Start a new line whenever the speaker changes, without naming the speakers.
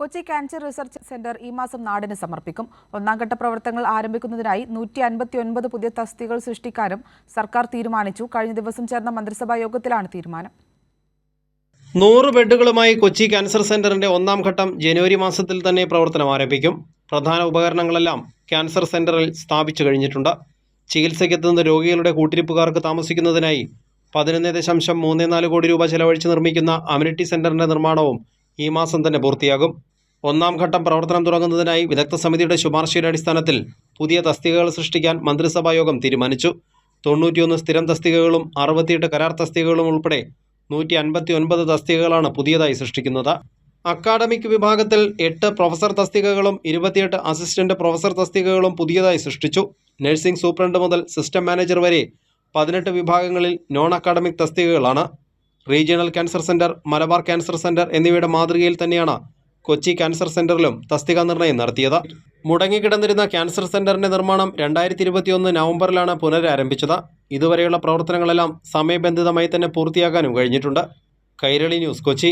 Kochi cancer research centre ഈ മാസം നാടിന് സമർപ്പിക്കും. ഒന്നാം ഘട്ട പ്രവർത്തനങ്ങൾ ആരംഭിക്കുന്നതിനായി നൂറ്റി അൻപത്തി ഒൻപത് പുതിയ തസ്തികൾ സൃഷ്ടിക്കാനും സർക്കാർ തീരുമാനിച്ചു. കഴിഞ്ഞ ദിവസം ചേർന്ന മന്ത്രിസഭാ യോഗത്തിലാണ് തീരുമാനം.
നൂറ് ബെഡുകളുമായി കൊച്ചി ക്യാൻസർ സെന്ററിന്റെ ഒന്നാം ഘട്ടം ജനുവരി മാസത്തിൽ തന്നെ പ്രവർത്തനം ആരംഭിക്കും. പ്രധാന ഉപകരണങ്ങളെല്ലാം ക്യാൻസർ സെന്ററിൽ സ്ഥാപിച്ചു കഴിഞ്ഞിട്ടുണ്ട്. ചികിത്സയ്ക്കെത്തുന്ന രോഗികളുടെ കൂട്ടിരിപ്പുകാർക്ക് താമസിക്കുന്നതിനായി പതിനൊന്ന് ദശാംശം മൂന്ന് നാല് കോടി രൂപ ചെലവഴിച്ച് നിർമ്മിക്കുന്ന അമ്യൂണിറ്റി സെന്ററിന്റെ നിർമ്മാണവും ഈ മാസം തന്നെ പൂർത്തിയാകും. ഒന്നാം ഘട്ടം പ്രവർത്തനം തുടങ്ങുന്നതിനായി വിദഗ്ധ സമിതിയുടെ ശുപാർശയുടെ അടിസ്ഥാനത്തിൽ പുതിയ തസ്തികകൾ സൃഷ്ടിക്കാൻ മന്ത്രിസഭായോഗം തീരുമാനിച്ചു. തൊണ്ണൂറ്റിയൊന്ന് സ്ഥിരം തസ്തികകളും അറുപത്തിയെട്ട് കരാർ തസ്തികകളും ഉൾപ്പെടെ നൂറ്റി അൻപത്തി ഒൻപത് തസ്തികകളാണ് പുതിയതായി സൃഷ്ടിക്കുന്നത്. അക്കാഡമിക് വിഭാഗത്തിൽ എട്ട് പ്രൊഫസർ തസ്തികകളും ഇരുപത്തിയെട്ട് അസിസ്റ്റന്റ് പ്രൊഫസർ തസ്തികകളും പുതിയതായി സൃഷ്ടിച്ചു. നഴ്സിംഗ് സൂപ്രണ്ട് മുതൽ സിസ്റ്റം മാനേജർ വരെ പതിനെട്ട് വിഭാഗങ്ങളിൽ non academic തസ്തികകളാണ്. Regional cancer centre Malabar cancer centre എന്നിവയുടെ മാതൃകയിൽ തന്നെയാണ് കൊച്ചി ക്യാൻസർ സെന്ററിലും തസ്തിക നിർണയം നടത്തിയത്. മുടങ്ങിക്കിടന്നിരുന്ന ക്യാൻസർ സെന്ററിന്റെ നിർമ്മാണം രണ്ടായിരത്തി ഇരുപത്തിയൊന്ന് നവംബറിലാണ് പുനരാരംഭിച്ചത്. ഇതുവരെയുള്ള പ്രവർത്തനങ്ങളെല്ലാം സമയബന്ധിതമായി തന്നെ പൂർത്തിയാക്കാനും കഴിഞ്ഞിട്ടുണ്ട്. കൈരളി ന്യൂസ് കൊച്ചി.